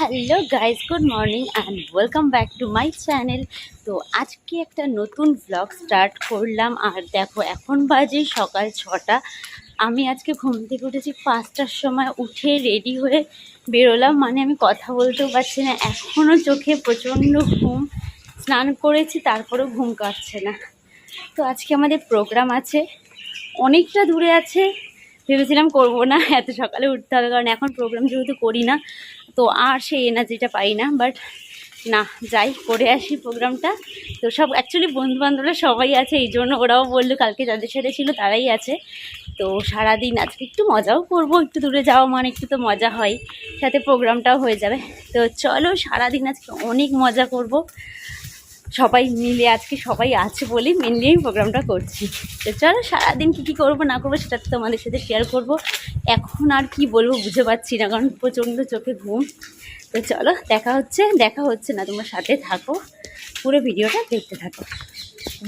Hello guys good morning and welcome back to my channel তো আজকে একটা নতুন ব্লগ স্টার্ট করলাম আর দেখো এখন বাজে সকাল ছটা। আমি আজকে ঘুম থেকে উঠেছি পাঁচটার সময় উঠে রেডি হয়ে বেরোলাম। মানে আমি কথা বলতেও পারছি না। এখনও চোখে প্রচণ্ড ঘুম। স্নান করেছি, তারপরেও ঘুম কাটছে না। তো আজকে আমাদের প্রোগ্রাম আছে। অনেকটা দূরে আছে। ভেবেছিলাম করব না, এত সকালে উঠতে হবে। কারণ এখন প্রোগ্রাম যেহেতু করি না তো আর সেই এনার্জিটা পাই না বাট না, যাই, করে আসি প্রোগ্রামটা। তো সব অ্যাকচুয়ালি বন্ধুবান্ধবরা সবাই আছে, এই জন্য ওরাও বলল কালকে যাদের সাথে ছিল তারাই আছে। তো সারাদিন আজকে একটু মজাও করব, একটু দূরে যাওয়া মানে একটু তো মজা হয়, সাথে প্রোগ্রামটাও হয়ে যাবে। তো চলো, সারাদিন আজকে অনেক মজা করব। সবাই মিলে আজকে সবাই আছে বলেই মেনলি আমি প্রোগ্রামটা করছি। তো চলো সারাদিন কী কী করব, না করব সেটা তো তোমাদের সাথে শেয়ার করব। এখন আর কি বলব বুঝে পাচ্ছি না, কারণ প্রচণ্ড চোখে ঘুম। তো চলো দেখা হচ্ছে দেখা হচ্ছে না, তোমার সাথে থাকো। পুরো ভিডিওটা দেখতে থাকো।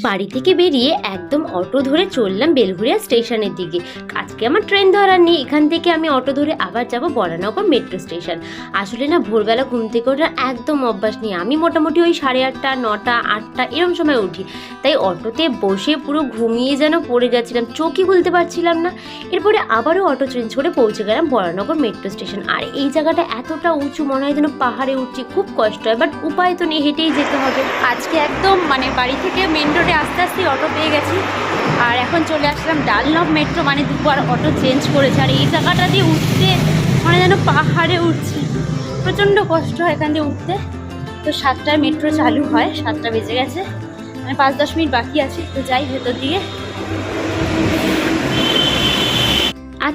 বাড়ি থেকে বেরিয়ে একদম অটো ধরে চললাম বেলঘুরিয়া স্টেশনের দিকে। আজকে আমার ট্রেন ধরার নেই, এখান থেকে আমি অটো ধরে আবার যাব বরানগর মেট্রো স্টেশন। আসলে না, ভোরবেলা ঘুম থেকে ওঠার একদম অভ্যাস নেই। আমি মোটামুটি ওই সাড়ে আটটা, নটা, আটটা এরকম সময় উঠি। তাই অটোতে বসে পুরো ঘুমিয়ে যেন পড়ে যাচ্ছিলাম, চোখই খুলতে পারছিলাম না। এরপরে আবারও অটো চেঞ্জ করে পৌঁছে গেলাম বরানগর মেট্রো স্টেশন। আর এই জায়গাটা এতটা উঁচু, মনে হয় যেন পাহাড়ে উঠছি, খুব কষ্ট হয়, বাট উপায় তো নেই, হেঁটেই যেতে হবে। আজকে একদম মানে বাড়ি থেকে মেন রোডে আস্তে আস্তে অটো পেয়ে গেছি। আর এখন চলে আসলাম ডালনব মেট্রো মানে দুবার অটো চেঞ্জ করেছে। আর এই জায়গাটা দিয়ে উঠতে মানে যেন পাহাড়ে উঠছি। প্রচণ্ড কষ্ট হয় এখান দিয়ে উঠতে। তো সাতটায় মেট্রো চালু হয়, সাতটা বেজে গেছে। মানে পাঁচ দশ মিনিট বাকি আছে, তো যাই ভেতর দিকে।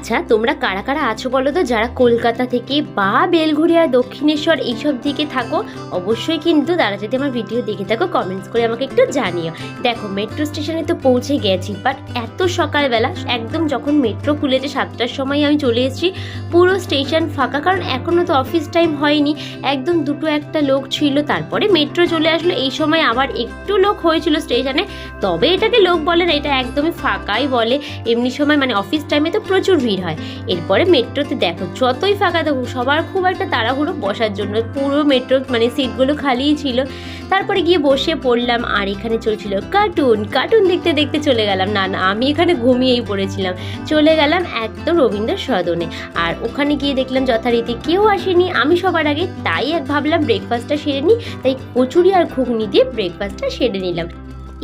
আচ্ছা তোমরা কারা কারা আছো বলো তো? যারা কলকাতা থেকে বা বেলঘুরিয়া দক্ষিণেশ্বর এইসব দিকে থাকো, অবশ্যই কিন্তু তারা যদি আমার ভিডিও দেখে থাকো কমেন্টস করে আমাকে একটু জানিও। দেখো মেট্রো স্টেশনে তো পৌঁছে গেছি বাট এত সকালবেলা, একদম যখন মেট্রো খুলেছে সাতটার সময় আমি চলে এসেছি, পুরো স্টেশন ফাঁকা, কারণ এখনও তো অফিস টাইম হয়নি। একদম দুটো একটা লোক ছিল, তারপরে মেট্রো চলে আসলো। এই সময় আবার একটু লোক হয়েছিল স্টেশনে তবে এটাকে লোক বলে না, এটা একদমই ফাঁকাই বলে। এমনি সময় মানে অফিস টাইমে তো প্রচুর ভিড়। হয়। এরপরে মেট্রোতে দেখো, যতই ফাঁকা থাকুক, সবার খুব একটা তাড়াহুড়ো বসার জন্য পুরো মেট্রো মানে সিটগুলো খালিই ছিল। তারপরে গিয়ে বসে পড়লাম আর এখানে চলছিল কার্টুন। কার্টুন দেখতে দেখতে চলে গেলাম। না না, আমি এখানে ঘুমিয়েই পড়েছিলাম। চলে গেলাম একদম রবীন্দ্র সদনে। আর ওখানে গিয়ে দেখলাম যথারীতি কেউ আসেনি। আমি সবার আগে তাই এক ভাবলাম ব্রেকফাস্টটা সেরে নিই। তাই কচুরি আর ঘুগনি দিয়ে ব্রেকফাস্টটা সেরে নিলাম।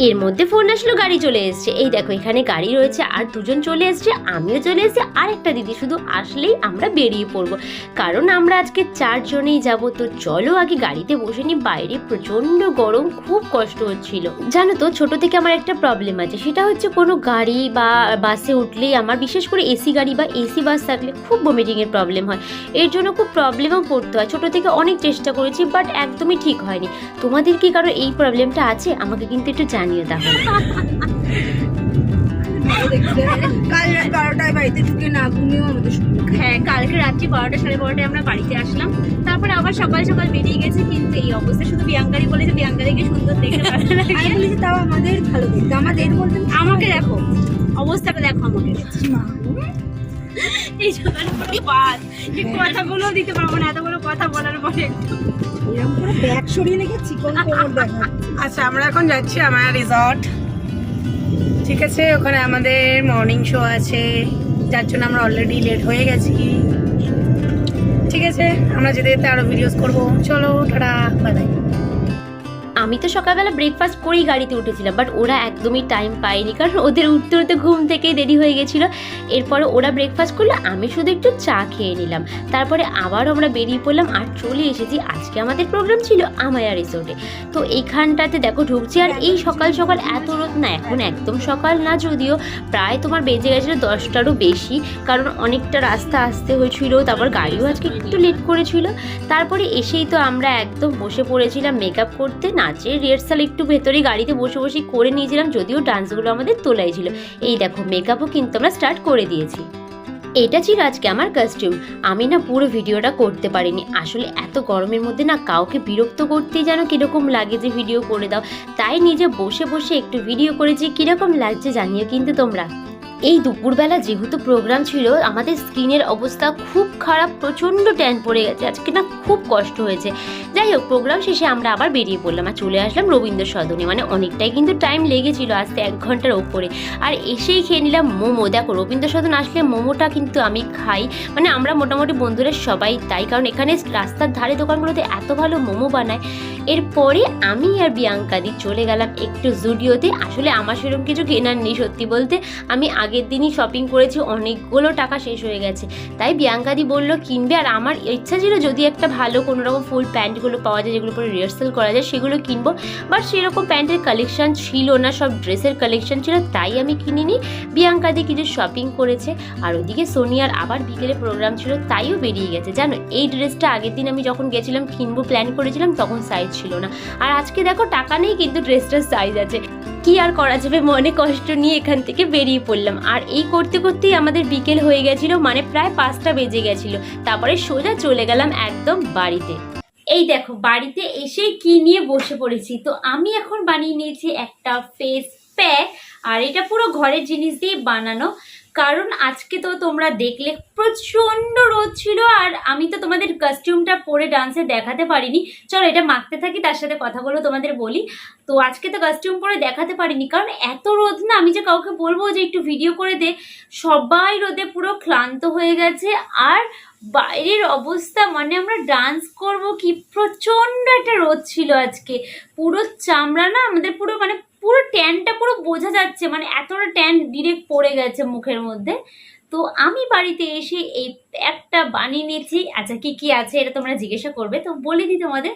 এর মধ্যে ফোন আসলো, গাড়ি চলে এসছে। এই দেখো, এখানে গাড়ি রয়েছে, আর দুজন চলে এসছে, আমিও চলে এসেছি, আর একটা দিদি শুধু আসলেই আমরা বেরিয়ে পড়ব। কারণ আমরা আজকে চারজনেই যাব, তো চলো আগে গাড়িতে বসে নি বাইরে প্রচণ্ড গরম, খুব কষ্ট হচ্ছিল। জানো তো, ছোট থেকে আমার একটা প্রবলেম আছে, সেটা হচ্ছে কোনো গাড়ি বা বাসে উঠলেই আমার, বিশেষ করে এসি গাড়ি বা এসি বাস থাকলে খুব ভমিটিংয়ের প্রবলেম হয়। এর জন্য খুব প্রবলেমও পড়তে হয়। ছোট থেকে অনেক চেষ্টা করেছি বাট একদমই ঠিক হয়নি। তোমাদের কি কারও এই প্রবলেমটা আছে? আমাকে কিন্তু একটু জানিও তাহলে। কাল রাত বারোটায় বাড়িতে ঢুকে না ঘুমিয়েও আমাদের হ্যাঁ কালকে রাত্রি বারোটা সাড়ে বারোটায় আমরা বাড়িতে আসলাম। তারপরে আবার সকাল সকাল বেরিয়ে গেছে কিন্তু এই অবস্থা শুধু বিয়াঙ্গারি বলেছে সুন্দর দেখে। আমি বলেছি তাও আমাদের ভালো দেখতে। আমাদের বলতে আমাকে দেখো অবস্থাটা দেখো আমাকে। মা। এই সকালে বাদ। এই কথাগুলো দিতে পারব না এতগুলো কথা বলার পরে। আচ্ছা আমরা এখন যাচ্ছি আমার রিসর্ট ঠিক আছে ওখানে আমাদের মর্নিং শো আছে। যার জন্য আমরা অলরেডি লেট হয়ে গেছি। ঠিক আছে আমরা যেতে যেতে আরও ভিডিওস করব। চলো টাটা বাই আমি তো সকালবেলা ব্রেকফাস্ট করেই গাড়িতে উঠেছিলাম বাট ওরা একদমই টাইম পায়নি, কারণ ওদের উঠতে উঠতে ঘুম থেকেই দেরি হয়ে গেছিল। এরপরে ওরা ব্রেকফাস্ট করল, আমি শুধু একটু চা খেয়ে নিলাম। তারপরে আবার আমরা বেরিয়ে পড়লাম আর চলে এসেছি, আজকে আমাদের প্রোগ্রাম ছিল আমায়া রিসোর্টে তো এইখানটাতে দেখো ঢুকছি, আর এই সকাল সকাল এত রোদ না, এখন একদম সকাল না, যদিও প্রায় তোমার বেজে গেছিল দশটারও বেশি, কারণ অনেকটা রাস্তা আসতে হয়েছিল, তারপর গাড়িও আজকে একটু লেট করেছিল। তারপরে এসেই তো আমরা একদম বসে পড়েছিলাম মেকআপ করতে নাচের রিহার্সাল একটু ভেতরে গাড়িতে বসে বসে করে নিয়েছিলাম, যদিও ডান্সগুলো আমাদের তোলাই ছিল। এই দেখো মেকআপও কিন্তু আমরা স্টার্ট করে দিয়েছি। এটা ছিল আজকে আমার কাস্টিউম আমি না পুরো ভিডিওটা করতে পারিনি। আসলে এত গরমের মধ্যে না কাউকে বিরক্ত করতেই যেন কীরকম লাগে যে ভিডিও করে দাও। তাই নিজে বসে বসে একটু ভিডিও করেছি, কীরকম লাগছে জানিও কিন্তু তোমরা। এই দুপুরবেলা যেহেতু প্রোগ্রাম ছিল, আমাদের স্কিনের অবস্থা খুব খারাপ, প্রচণ্ড ট্যান পড়ে গেছে। আজকে না খুব কষ্ট হয়েছে। যাই হোক প্রোগ্রাম শেষে আমরা আবার বেরিয়ে পড়লাম আর চলে আসলাম রবীন্দ্র সদনে। মানে অনেকটাই কিন্তু টাইম লেগেছিল আসতে এক ঘণ্টার ওপরে। আর এসেই খেয়ে নিলাম মোমো। দেখো, রবীন্দ্র সদন আসলে মোমোটা কিন্তু আমি খাই। মানে আমরা মোটামুটি বন্ধুরা সবাই তাই। কারণ এখানে রাস্তার ধারে দোকানগুলোতে এত ভালো মোমো বানায়। এরপরে আমি আর বিয়াঙ্কাদি চলে গেলাম একটু জুডিওতে। আসলে আমার সেরকম কিছু কেনার নেই, সত্যি বলতে। আমি আগের দিনই শপিং করেছি, অনেকগুলো টাকা শেষ হয়ে গেছে। তাই বিয়াঙ্কাদি বলল, কিনবে? আর আমার ইচ্ছা ছিল যদি একটা ভালো কোনো রকম ফুল প্যান্টগুলো পাওয়া যায় যেগুলো পরে রিহার্সাল করা যায়, সেগুলো কিনবো। বাট সেরকম প্যান্টের কালেকশান ছিল না, সব ড্রেসের কালেকশান ছিল, তাই আমি কিনিনি। বিয়াঙ্কাদি কিছু শপিং করেছে, আর ওইদিকে সোনিয়ার আবার বিকেলে প্রোগ্রাম ছিল, তাইও বেরিয়ে গেছে। জানো, এই ড্রেসটা আগের দিন আমি যখন গেছিলাম, কিনবো প্ল্যান করেছিলাম, তখন সাইজ ছিল না। আর আজকে দেখো টাকা নেই, কিন্তু ড্রেসটার সাইজ আছে। কি আর করা যাবে? মনে কষ্ট নিয়ে এখান থেকে বেরিয়ে পড়লাম। আর এই করতে করতেই আমাদের বিকেল হয়ে গেছিল মানে প্রায় পাঁচটা বেজে গেছিল। তারপরে সোজা চলে গেলাম একদম বাড়িতে। এই দেখো, বাড়িতে এসে কি নিয়ে বসে পড়েছি? তো আমি এখন বানিয়ে নিয়েছি একটা ফেস প্যাক আর এটা পুরো ঘরের জিনিস দিয়ে বানানো। কারণ আজকে তো তোমরা দেখলে প্রচণ্ড রোদ ছিল আর আমি তো তোমাদের কস্টিউমটা পরে ডান্সে দেখাতে পারিনি। চলো এটা মাখতে থাকি, তার সাথে কথাগুলো তোমাদের বলি। তো আজকে তো কস্টিউম পরে দেখাতে পারিনি, কারণ এত রোদ না, আমি যে কাউকে বলব যে একটু ভিডিও করে দে, সবাই রোদে পুরো ক্লান্ত হয়ে গেছে আর বাইরের অবস্থা মানে আমরা ডান্স করব কি প্রচণ্ড একটা রোদ ছিল আজকে। পুরো চামড়া না, আমাদের পুরো মানে পুরো ট্যানটা পুরো বোঝা যাচ্ছে মানে এতটা ট্যান ডিরেক্ট পড়ে গেছে মুখের মধ্যে। তো আমি বাড়িতে এসে এই একটা বানিয়ে নিয়েছি। আচ্ছা কি কি আছে এটা তোমরা জিজ্ঞাসা করবে। তো বলে দিই তোমাদের।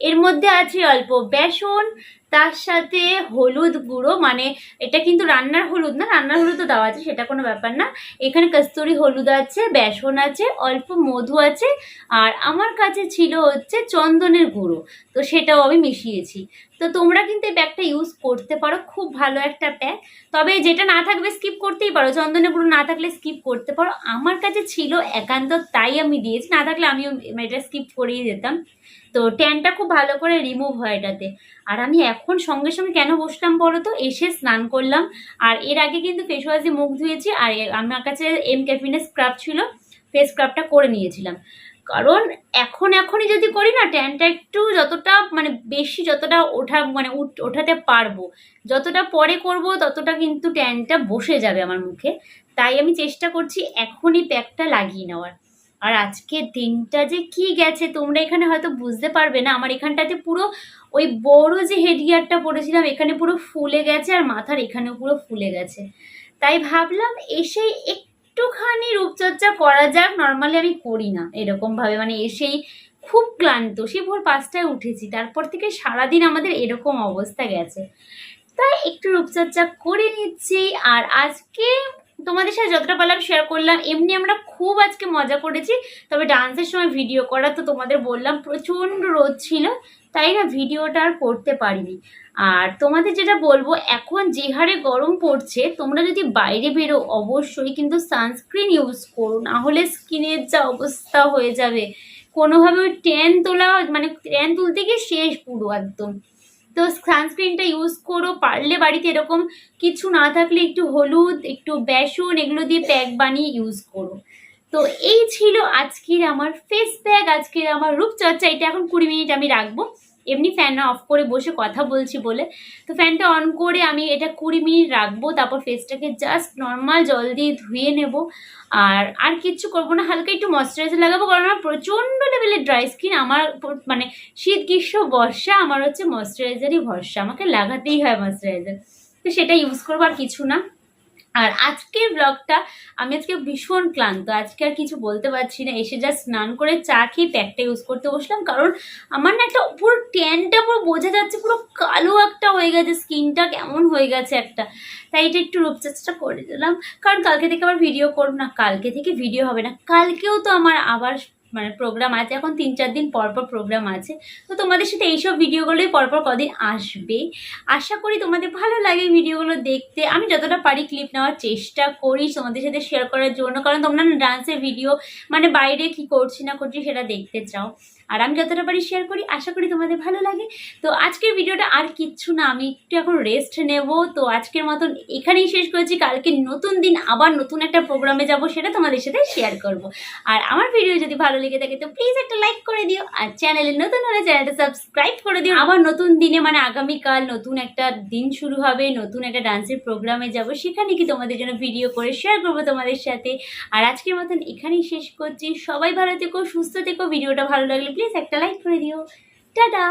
এর মধ্যে আছে অল্প বেসন তার সাথে হলুদ গুঁড়ো মানে এটা কিন্তু রান্নার হলুদ না, রান্নার হলুদ তো দেওয়া আছে, সেটা কোনো ব্যাপার না। এখানে কস্তুরি হলুদ আছে, বেসন আছে, অল্প মধু আছে, আর আমার কাছে ছিল হচ্ছে চন্দনের গুঁড়ো, তো সেটাও আমি মিশিয়েছি। তো তোমরা কিন্তু এই ব্যাগটা ইউজ করতে পারো, খুব ভালো একটা প্যাক তবে যেটা না থাকবে স্কিপ করতেই পারো, চন্দনের গুঁড়ো না থাকলে স্কিপ করতে পারো। আমার কাছে ছিল একান্ত, তাই আমি দিয়েছি, না থাকলে আমিও এটা স্কিপ করিয়ে যেতাম। তো ট্যানটা খুব ভালো করে রিমুভ হয় এটাতে। আর আমি এখন সঙ্গে সঙ্গে কেন বসলাম বলো তো এসে স্নান করলাম। আর এর আগে কিন্তু ফেস ওয়াশ দিয়ে মুখ ধুয়েছি আর আমার কাছে এম ক্যাফিনের স্ক্রাব ছিল। ফেস স্ক্রাবটা করে নিয়েছিলাম। কারণ এখন এখনই যদি করি না ট্যানটা একটু যতটা মানে বেশি যতটা ওঠা মানে ওঠাতে পারব, যতটা পরে করব, ততটা কিন্তু ট্যানটা বসে যাবে আমার মুখে। তাই আমি চেষ্টা করছি এখনই প্যাকটা লাগিয়ে নেওয়ার। আর আজকে দিনটা যে কি গেছে তোমরা এখানে হয়তো বুঝতে পারবে না। আমার এখানটাতে পুরো ওই বড় যে হেডগিয়ারটা পরেছিলাম এখানে পুরো ফুলে গেছে আর মাথার এখানেও পুরো ফুলে গেছে। তাই ভাবলাম এসে একটুখানি রূপচর্চা করা যাক। নর্মালি আমি করি না এরকম ভাবে মানে এসেই খুব ক্লান্ত। সে ভোর পাঁচটায় উঠেছি। তারপর থেকে সারাদিন আমাদের এরকম অবস্থা গেছে। তাই একটু রূপচর্চা করে নিচ্ছি। আর আজকে তোমাদের সাথে যতটা পারলাম শেয়ার করলাম, এমনি আমরা খুব আজকে মজা করেছি। তবে ডান্সের সময় ভিডিও করা তো তোমাদের বললাম, প্রচণ্ড রোদ ছিল, তাই না ভিডিওটা আর করতে পারিনি। আর তোমাদের যেটা বলব, এখন যে হারে গরম পড়ছে, তোমরা যদি বাইরে বেরো, অবশ্যই কিন্তু সানস্ক্রিন ইউজ করো, না হলে স্কিনের যা অবস্থা হয়ে যাবে। কোনোভাবে ওই ট্যান তোলা মানে ট্যান তুলতে গিয়ে শেষ পুরো একদম। তো সানস্ক্রিনটা ইউজ করো, পারলে বাড়িতে এরকম কিছু না থাকলে একটু হলুদ, একটু বেসন এগুলো দিয়ে প্যাক বানিয়ে ইউজ করো। তো এই ছিল আজকের আমার ফেস প্যাক আজকের আমার রূপচর্চা, এটা এখন কুড়ি মিনিট আমি রাখব। এমনি ফ্যান অফ করে বসে কথা বলছি বলে। তো ফ্যানটা অন করে আমি এটা কুড়ি মিনিট রাখব, তারপর ফেসটাকে জাস্ট নর্মাল জল দিয়ে ধুয়ে নেব। আর আর কিচ্ছু করব না, হালকা একটু ময়শ্চারাইজার লাগাবো, কারণ আমার প্রচণ্ড লেভেলের ড্রাই স্কিন আমার মানে শীত, গ্রীষ্ম, বর্ষা, আমার হচ্ছে ময়শ্চারাইজারই ভরসা, আমাকে লাগাতেই হয় ময়শ্চারাইজার তো সেটা ইউজ করব আর কিছু না। আর আজকের ব্লগটা আমি আজকে ভীষণ ক্লান্ত, আজকে আর কিছু বলতে পারছি না। এসে যা স্নান করে চা খেয়ে প্যাকটা ইউজ করতে বসলাম, কারণ আমার না একটা পুরো ট্যানটা পুরো বোঝা যাচ্ছে, পুরো কালো একটা হয়ে গেছে স্কিনটা কেমন হয়ে গেছে একটা। তাই এটা একটু রূপচর্চাটা করে দিলাম কারণ কালকে থেকে আবার ভিডিও করব না, কালকে থেকে ভিডিও হবে না, কালকেও তো আমার আবার মানে প্রোগ্রাম আছে, এখন তিন চার দিন পরপর পর প্রোগ্রাম আছে। তো তোমাদের সাথে এইসব ভিডিওগুলোই পরপর কদিন আসবে। আশা করি তোমাদের ভালো লাগে ভিডিওগুলো দেখতে। আমি যতটা পারি ক্লিপ নেওয়ার চেষ্টা করি তোমাদের সাথে শেয়ার করার জন্য। কারণ তোমরা ডান্সের ভিডিও মানে বাইরে কি করছি না করছি সেটা দেখতে চাও। আর আমি যতটা পারি শেয়ার করি, আশা করি তোমাদের ভালো লাগে। তো আজকের ভিডিওটা আর কিচ্ছু না, আমি একটু এখন রেস্ট নেব। তো আজকের মতন এখানেই শেষ করেছি। কালকে নতুন দিন, আবার নতুন একটা প্রোগ্রামে যাব, সেটা তোমাদের সাথে শেয়ার করব। আর আমার ভিডিও যদি ভালো লেগে থাকে, তো প্লিজ একটা লাইক করে দিও। আর চ্যানেলে নতুন হলে চ্যানেলটা সাবস্ক্রাইব করে দিও। আবার নতুন দিনে মানে আগামীকাল নতুন একটা দিন শুরু হবে, নতুন একটা ডান্সের প্রোগ্রামে যাব, সেখানে কি তোমাদের জন্য ভিডিও করে শেয়ার করব তোমাদের সাথে। আর আজকের মতন এখানেই শেষ করছি। সবাই ভালো থেকো, সুস্থ থেকো। ভিডিওটা ভালো লাগলে প্লিজ একটা লাইক করে দিও টাটা